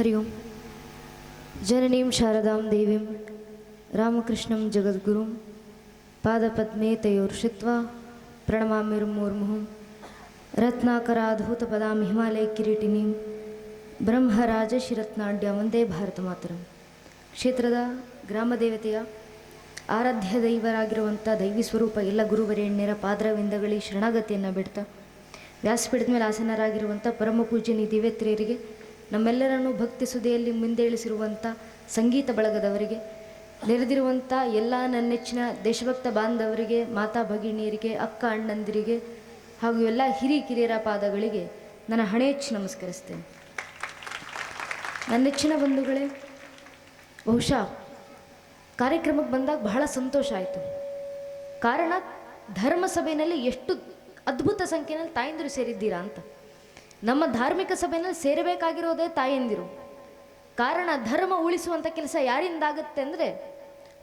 ಹರಿ ಓಂ ಜನನೀಂ ಶಾರದಾಂ ದೇವೀಂ ರಾಮಕೃಷ್ಣಂ ಜಗದ್ಗುರುಂ ಪಾದಪದ್ಮೇ ತಯೋರ್ಷಿತ್ವಾ ಪ್ರಣಮಾಮಿರ್ಮೂರ್ಮುಹುಂ ರತ್ನಾಕರಾಧೂತಪದಾಂ ಹಿಮಾಲಯ ಕಿರೀಟಿನೀಂ ಬ್ರಹ್ಮರಾಜಶಿರತ್ನಾಡ್ಯ ವಂದೇ ಭಾರತ ಮಾತರಂ ಕ್ಷೇತ್ರದ ಗ್ರಾಮದೇವತೆಯ ಆರಾಧ್ಯ ದೈವರಾಗಿರುವಂಥ ದೈವಿ ಸ್ವರೂಪ ಎಲ್ಲ ಗುರುವರೆಣ್ಯರ ಪಾದ್ರವಿಂದಗಳಿ ಶರಣಾಗತಿಯನ್ನು ಬಿಡ್ತಾ, ವ್ಯಾಸಪೀಠದ ಮೇಲೆ ಆಸನರಾಗಿರುವಂಥ ಪರಮ ಪೂಜನಿ ದಿವ್ಯತ್ರಿಯರಿಗೆ ನಮ್ಮೆಲ್ಲರನ್ನು ಭಕ್ತಿ ಸುದೆಯಲ್ಲಿ ಮುಂದೇಳಿಸಿರುವಂಥ ಸಂಗೀತ ಬಳಗದವರಿಗೆ ನೆರೆದಿರುವಂಥ ಎಲ್ಲ ನನ್ನೆಚ್ಚಿನ ದೇಶಭಕ್ತ ಬಾಂಧವರಿಗೆ, ಮಾತಾ ಭಗಿನಿಯರಿಗೆ, ಅಕ್ಕ ಅಣ್ಣಂದಿರಿಗೆ ಹಾಗೂ ಎಲ್ಲ ಹಿರಿ ಕಿರಿಯರ ಪಾದಗಳಿಗೆ ನನ್ನ ಹಣೆಚ್ಚು ನಮಸ್ಕರಿಸ್ತೇನೆ. ನನ್ನೆಚ್ಚಿನ ಬಂಧುಗಳೇ, ಬಹುಶಃ ಕಾರ್ಯಕ್ರಮಕ್ಕೆ ಬಂದಾಗ ಬಹಳ ಸಂತೋಷ ಆಯಿತು. ಕಾರಣ ಧರ್ಮಸಭೆಯಲ್ಲಿ ಎಷ್ಟು ಅದ್ಭುತ ಸಂಖ್ಯೆಯಲ್ಲಿ ತಾಯಂದಿರು ಸೇರಿದ್ದೀರಾ ಅಂತ. ನಮ್ಮ ಧಾರ್ಮಿಕ ಸಭೆಯಲ್ಲಿ ಸೇರಬೇಕಾಗಿರೋದೇ ತಾಯಂದಿರು ಕಾರಣ ಧರ್ಮ ಉಳಿಸುವಂಥ ಕೆಲಸ ಯಾರಿಂದ ಆಗುತ್ತೆ ಅಂದರೆ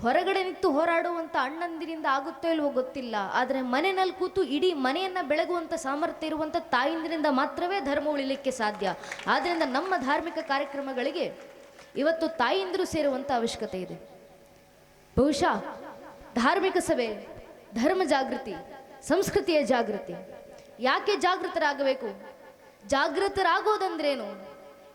ಹೊರಗಡೆ ನಿಂತು ಹೋರಾಡುವಂಥ ಅಣ್ಣಂದಿರಿಂದ ಆಗುತ್ತೋ ಇಲ್ವೋ ಗೊತ್ತಿಲ್ಲ. ಆದರೆ ಮನೆಯಲ್ಲಿ ಕೂತು ಇಡೀ ಮನೆಯನ್ನು ಬೆಳಗುವಂಥ ಸಾಮರ್ಥ್ಯ ಇರುವಂಥ ತಾಯಂದಿರಿಂದ ಮಾತ್ರವೇ ಧರ್ಮ ಉಳಿಲಿಕ್ಕೆ ಸಾಧ್ಯ. ಆದ್ದರಿಂದ ನಮ್ಮ ಧಾರ್ಮಿಕ ಕಾರ್ಯಕ್ರಮಗಳಿಗೆ ಇವತ್ತು ತಾಯಂದಿರು ಸೇರುವಂಥ ಅವಶ್ಯಕತೆ ಇದೆ. ಬಹುಶಃ ಧಾರ್ಮಿಕ ಸಭೆ, ಧರ್ಮ ಜಾಗೃತಿ, ಸಂಸ್ಕೃತಿಯ ಜಾಗೃತಿ ಯಾಕೆ ಜಾಗೃತರಾಗಬೇಕು? ಜಾಗೃತರಾಗೋದಂದ್ರೇನು?